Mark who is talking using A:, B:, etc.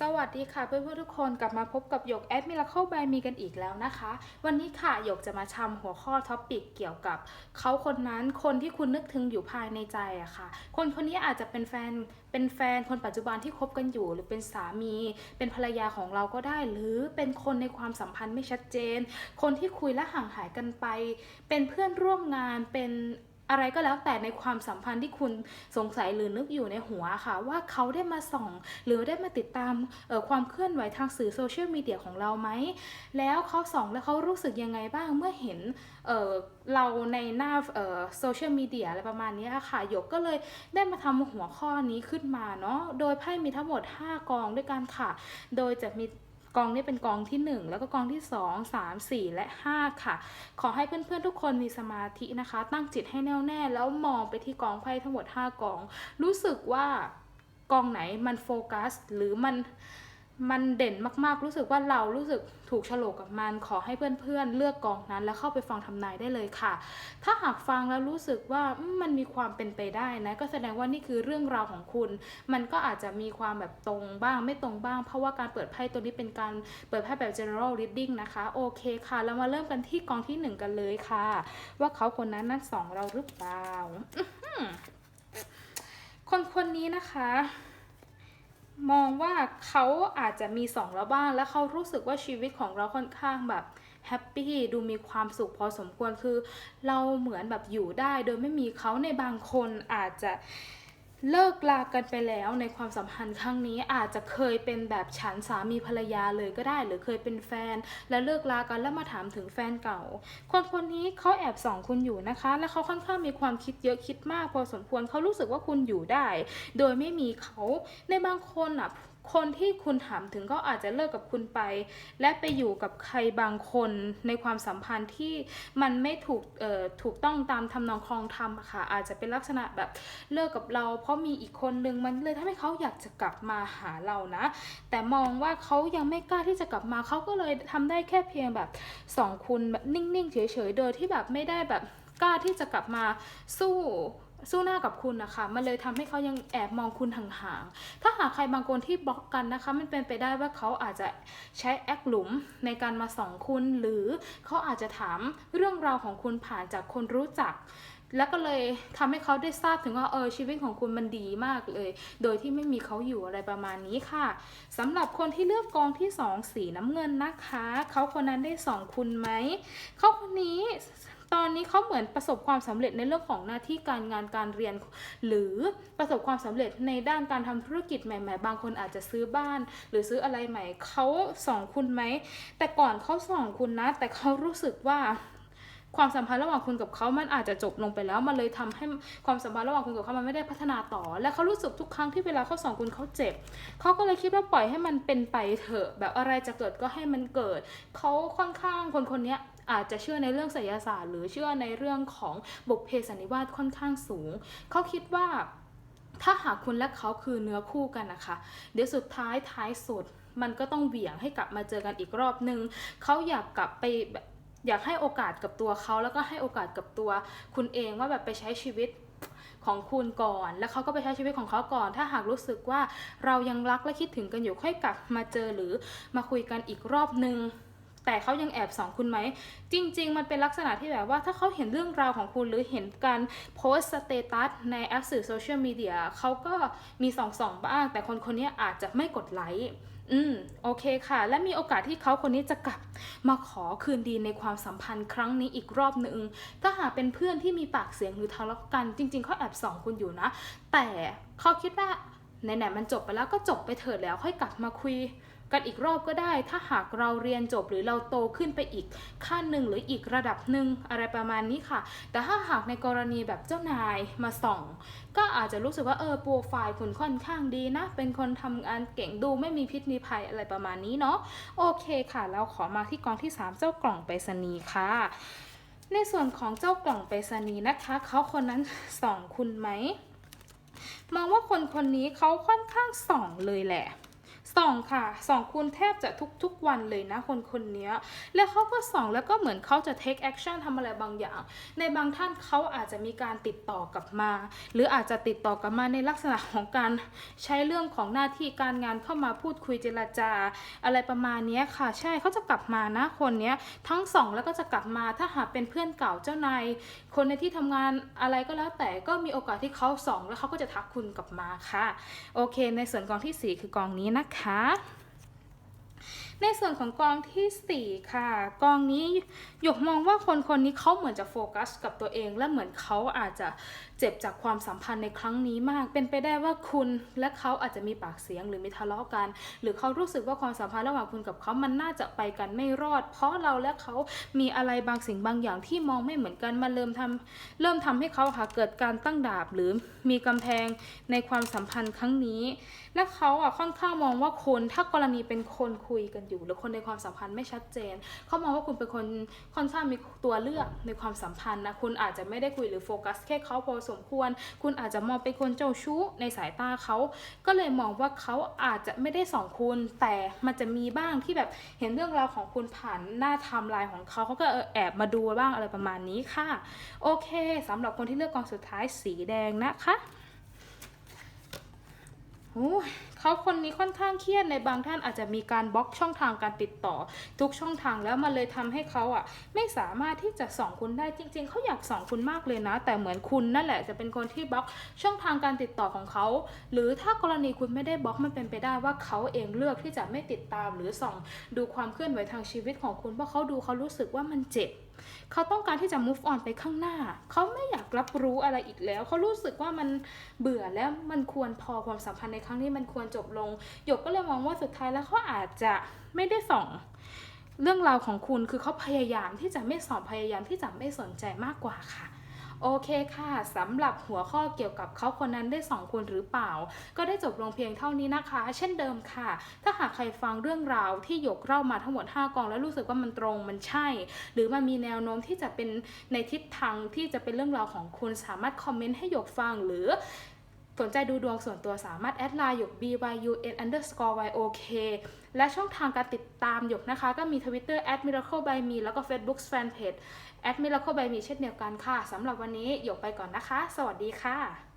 A: สวัสดีค่ะเพื่อนๆทุกคนกลับมาพบกับหยกแอดมิราเคิลบายมีกันอีกแล้วนะคะ วันนี้ค่ะหยกจะมาชำหัวข้อท็อปิกเกี่ยวกับเขาคนนั้นคนที่คุณนึกถึงอยู่ภายในใจอะค่ะ คนคนนี้อาจจะเป็นแฟนเป็นแฟนคนปัจจุบันที่คบกันอยู่ หรือเป็นสามี เป็นภรรยาของเราก็ได้ หรือเป็นคนในความสัมพันธ์ไม่ชัดเจน คนที่คุยและห่างหายกันไป เป็นเพื่อนร่วมงานเป็น อะไรก็แล้วแต่ในความสัมพันธ์ที่คุณสงสัยหรือนึกอยู่ในหัวค่ะ ว่าเขาได้มาส่อง หรือได้มาติดตามความเคลื่อนไหวทางสื่อโซเชียลมีเดียของเราไหม แล้วเขาส่องแล้วเขารู้สึกยังไงบ้างเมื่อเห็นเเราในหน้าโซเชียลมีเดียอะไรประมาณนี้ค่ะหยกก็เลยได้มาทำหัวข้อนี้ขึ้นมาเนาะโดยไพ่มีทั้งหมด 5 กองด้วยกันค่ะ โดยจะมี กองนี้เป็นกองที่ 1 แล้วก็กองที่ 2 3 4 และ 5 ค่ะ ขอให้เพื่อนๆทุกคนมีสมาธินะคะ ตั้งจิตให้แน่วแน่ แล้วมองไปที่กองไพ่ทั้งหมด 5 กอง รู้สึกว่ากองไหนมันโฟกัสหรือมัน มันเด่นมากๆ รู้สึกว่าเรารู้สึกถูกฉลกกับมัน ขอให้เพื่อนๆ เลือกกองนั้น แล้วเข้าไปฟังทำนายได้เลยค่ะ ถ้าหากฟังแล้วรู้สึกว่ามันมีความเป็นไปได้นะ ก็แสดงว่านี่คือเรื่องราวของคุณ มันก็อาจจะมีความแบบตรงบ้างไม่ตรงบ้าง เพราะว่าการเปิดไพ่ตัวนี้เป็นการเปิดไพ่แบบ general reading นะคะ โอเคค่ะ เรามาเริ่มกันที่กองที่หนึ่งกันเลยค่ะ ว่าเขาคนนั้นนั่นสองเราหรือเปล่าคนคนนี้นะคะ มองว่าเขาอาจจะมีสองแล้วบ้าง แล้วเขารู้สึกว่าชีวิตของเราค่อนข้างแบบแฮปปี้ดูมีความสุขพอสมควรคือ เราเหมือนแบบอยู่ได้โดยไม่มีเขาในบางคนอาจจะ เลิกลากันไปแล้วในความสัมพันธ์ครั้งนี้อาจจะเคยเป็นแบบฉันสามีภรรยาเลยก็ได้ หรือเคยเป็นแฟน แล้วเลิกลากันแล้วมาถามถึงแฟนเก่า คนคนนี้เขาแอบส่องคุณอยู่นะคะ และเขาค่อนข้างมีความคิดเยอะคิดมากพอสมควรเขารู้สึกว่าคุณอยู่ได้ โดยไม่มีเขาในบางคนอะ คนที่คุณถามถึงก็อาจจะเลิกกับคุณไป และไปอยู่กับใครบางคนในความสัมพันธ์ที่มันไม่ถูกเอ่อถูกต้องตามทำนองคลองธรรมค่ะ อาจจะเป็นลักษณะแบบเลิกกับเรา เพราะมีอีกคนนึงมันเลยทำให้เขาอยากจะกลับมาหาเรานะ แต่มองว่าเขายังไม่กล้าที่จะกลับมาเขาก็เลยทำได้แค่เพียงแบบสองคุณแบบนิ่งๆเฉยๆโดยที่แบบไม่ได้แบบกล้าที่จะกลับมาสู้ สู้หน้ากับคุณนะคะ มันเลยทำให้เขายังแอบมองคุณห่างๆ ถ้าหากใครบางคนที่บล็อกกันนะคะ มันเป็นไปได้ว่าเขาอาจจะใช้แอคหลุมในการมาส่องคุณ หรือเขาอาจจะถามเรื่องราวของคุณผ่านจากคนรู้จัก แล้วก็เลยทำให้เขาได้ทราบถึงว่าเออชีวิตของคุณมันดีมากเลย โดยที่ไม่มีเขาอยู่อะไรประมาณนี้ค่ะสำหรับคนที่เลือกกองที่ 2 สีน้ำเงินนะคะ เขาคนนั้นได้ส่องคุณไหมเขาคนนี้ ตอนนี้เขาเหมือนประสบความสำเร็จในเรื่องของหน้าที่การงานการเรียน หรือประสบความสำเร็จในด้านการทำธุรกิจใหม่ ๆ บางคนอาจจะซื้อบ้าน หรือซื้ออะไรใหม่เขาส่องคุณไหมแต่ก่อนเขาส่องคุณนะ แต่เขารู้สึกว่าความสัมพันธ์ระหว่างคุณกับเขามันอาจจะจบลงไปแล้ว มันเลยทำให้ความสัมพันธ์ระหว่างคุณกับเขามันไม่ได้พัฒนาต่อ และเขารู้สึกทุกครั้งที่เวลาเขาส่องคุณเขาเจ็บ เขาก็เลยคิดว่าปล่อยให้มันเป็นไปเถอะ แบบอะไรจะเกิดก็ให้มันเกิด เขาค่อนข้างคนคนนี้ อาจจะเชื่อในเรื่องไสยศาสตร์ หรือเชื่อในเรื่องของบุพเพสันนิวาสค่อนข้างสูง เขาคิดว่าถ้าหากคุณและเขาคือเนื้อคู่กันนะคะ เดี๋ยวสุดท้ายท้ายสุด มันก็ต้องเหวี่ยงให้กลับมาเจอกันอีกรอบนึง เขาอยากกลับไปอยากให้โอกาสกับตัวเขาแล้วก็ให้โอกาสกับตัว คุณเองว่าแบบไปใช้ชีวิตของคุณก่อน แล้วเขาก็ไปใช้ชีวิตของเขาก่อน ถ้าหากรู้สึกว่าเรายังรักและคิดถึงกันอยู่ค่อยกลับมาเจอหรือมาคุยกันอีกรอบนึง แต่เขายังแอบส่องคุณไหม จริง ๆ มันเป็นลักษณะที่แบบว่าถ้าเขาเห็นเรื่องราวของคุณหรือเห็นการโพสต์สเตตัสในแอปสื่อโซเชียลมีเดียเขาก็มีส่องส่องบ้าง แต่คนคนนี้อาจจะไม่กดไลค์อืมโอเคค่ะ และมีโอกาสที่เขาคนนี้จะกลับมาขอคืนดีในความสัมพันธ์ครั้งนี้อีกรอบหนึ่งถ้าหากเป็นเพื่อนที่มีปากเสียงหรือทะเลาะกัน จริง ๆเขาแอบส่องคุณอยู่นะ แต่เขาคิดว่าไหนๆมันจบไปแล้วก็จบไปเถิดแล้วค่อยกลับมาคุย กันอีกรอบก็ได้ ถ้าหากเราเรียนจบหรือเราโตขึ้นไปอีกขั้นหนึ่งหรืออีกระดับหนึ่งอะไรประมาณนี้ค่ะ แต่ถ้าหากในกรณีแบบเจ้านายมาส่อง ก็อาจจะรู้สึกว่าเออโปรไฟล์คุณค่อนข้างดีนะ เป็นคนทำงานเก่งดูไม่มีพิษมีภัยอะไรประมาณนี้เนาะโอเคค่ะเราขอมาที่กองที่ 3 เจ้ากล่องไปรษณีย์ค่ะ ในส่วนของเจ้ากล่องไปรษณีย์นะคะเขาคนนั้นส่องคุณไหมมองว่าคนคนนี้เขาค่อนข้างส่องเลยแหละ ส่องค่ะส่องคุณแทบจะทุกๆวันเลยนะคนคนนี้แล้วเขาก็ส่องแล้วก็เหมือนเขาจะ take action ทำอะไรบางอย่าง ในบางท่านเขาอาจจะมีการติดต่อกลับมา หรืออาจจะติดต่อกลับมาในลักษณะของการใช้เรื่องของหน้าที่การงานเข้ามาพูดคุยเจรจา อะไรประมาณนี้ค่ะ ใช่เขาจะกลับมานะคนนี้ทั้งสองแล้วก็จะกลับมาถ้าหากเป็นเพื่อนเก่าเจ้านายคนในที่ทำงานอะไรก็แล้วแต่ก็มีโอกาสที่เขาส่องแล้วเขาก็จะทักคุณกลับมาค่ะ โอเค ในส่วนกองที่ 4 คือกองนี้นะคะนะคะ ในส่วนของกองทีสี่ 4 ค่ะ กองนี้หยกมองว่าคนคนนี้เขาเหมือนจะโฟกัสกับตัวเอง และเหมือนเขาอาจจะเจ็บจากความสัมพันธ์ในครั้งนี้มาก เป็นไปได้ว่าคุณและเขาอาจจะมีปากเสียงหรือมีทะเลาะกัน หรือเขารู้สึกว่าความสัมพันธ์ระหว่างคุณกับเขามันน่าจะไปกันไม่รอด เพราะเราและเขามีอะไรบางสิ่งบางอย่างที่มองไม่เหมือนกันมาเริ่มทำเริ่มทำให้เขาค่ะเกิดการตั้งดาบหรือมีกำแพงในความสัมพันธ์ครั้งนี้ และเขาอะค่อนข้างมองว่าคนถ้ากรณีเป็นคนคุยกันอยู่ หรือคนในความสัมพันธ์ไม่ชัดเจน เขามองว่าคุณเป็นคนค่อนข้างมีตัวเลือกในความสัมพันธ์นะ คุณอาจจะไม่ได้คุยหรือโฟกัสแค่เขาพอสมควร คุณอาจจะมองเป็นคนเจ้าชู้ในสายตาเขา ก็เลยมองว่าเขาอาจจะไม่ได้สองคุณ แต่มันจะมีบ้างที่แบบเห็นเรื่องราวของคุณผ่านหน้าไทม์ไลน์ของเขาเขาก็แอบมาดูบ้างอะไรประมาณนี้ค่ะ โอเคสำหรับคนที่เลือกกองสุดท้ายสีแดงนะคะโอ้ เขาคนนี้ค่อนข้างเครียดในบางท่านอาจจะมีการบล็อกช่องทางการติดต่อ ทุกช่องทางแล้วมันเลยทำให้เขาอะไม่สามารถที่จะส่องคุณได้จริง ๆเขาอยากส่องคุณมากเลยนะ แต่เหมือนคุณนั่นแหละจะเป็นคนที่บล็อกช่องทางการติดต่อของเขา หรือถ้ากรณีคุณไม่ได้บล็อกมันเป็นไปได้ว่าเขาเองเลือกที่จะไม่ติดตามหรือส่องดูความเคลื่อนไหวทางชีวิตของคุณเพราะเขาดูเขารู้สึกว่ามันเจ็บเขาต้องการที่จะ move on ไปข้างหน้า เขาไม่อยากรับรู้อะไรอีกแล้ว เขารู้สึกว่ามันเบื่อแล้วมันควรพอความสัมพันธ์ในครั้งนี้มันควรจบลง หยกก็เลยมองว่าสุดท้ายแล้วเขาอาจจะไม่ได้ส่องเรื่องราวของคุณคือเขาพยายามที่จะไม่ส่องพยายามที่จะไม่สนใจมากกว่าค่ะโอเคค่ะสำหรับหัวข้อเกี่ยวกับเขาคนนั้นได้สองคนหรือเปล่า ก็ได้จบลงเพียงเท่านี้นะคะ เช่นเดิมค่ะ ถ้าหากใครฟังเรื่องราวที่หยกเล่ามาทั้งหมด 5 กอง แล้วรู้สึกว่ามันตรงมันใช่ หรือมันมีแนวโน้มที่จะเป็นในทิศทางที่จะเป็นเรื่องราวของคุณสามารถคอมเมนต์ให้หยกฟังหรือ สนใจดูดวงส่วนตัวสามารถแอดไลน์หยก byun underscore yok และช่องทางการติดตามหยกนะคะ ก็มี Twitter at miracle by me แล้วก็ Facebook Fanpage at miracle by me เช่นเดียวกันค่ะสำหรับวันนี้หยกไปก่อนนะคะ สวัสดีค่ะ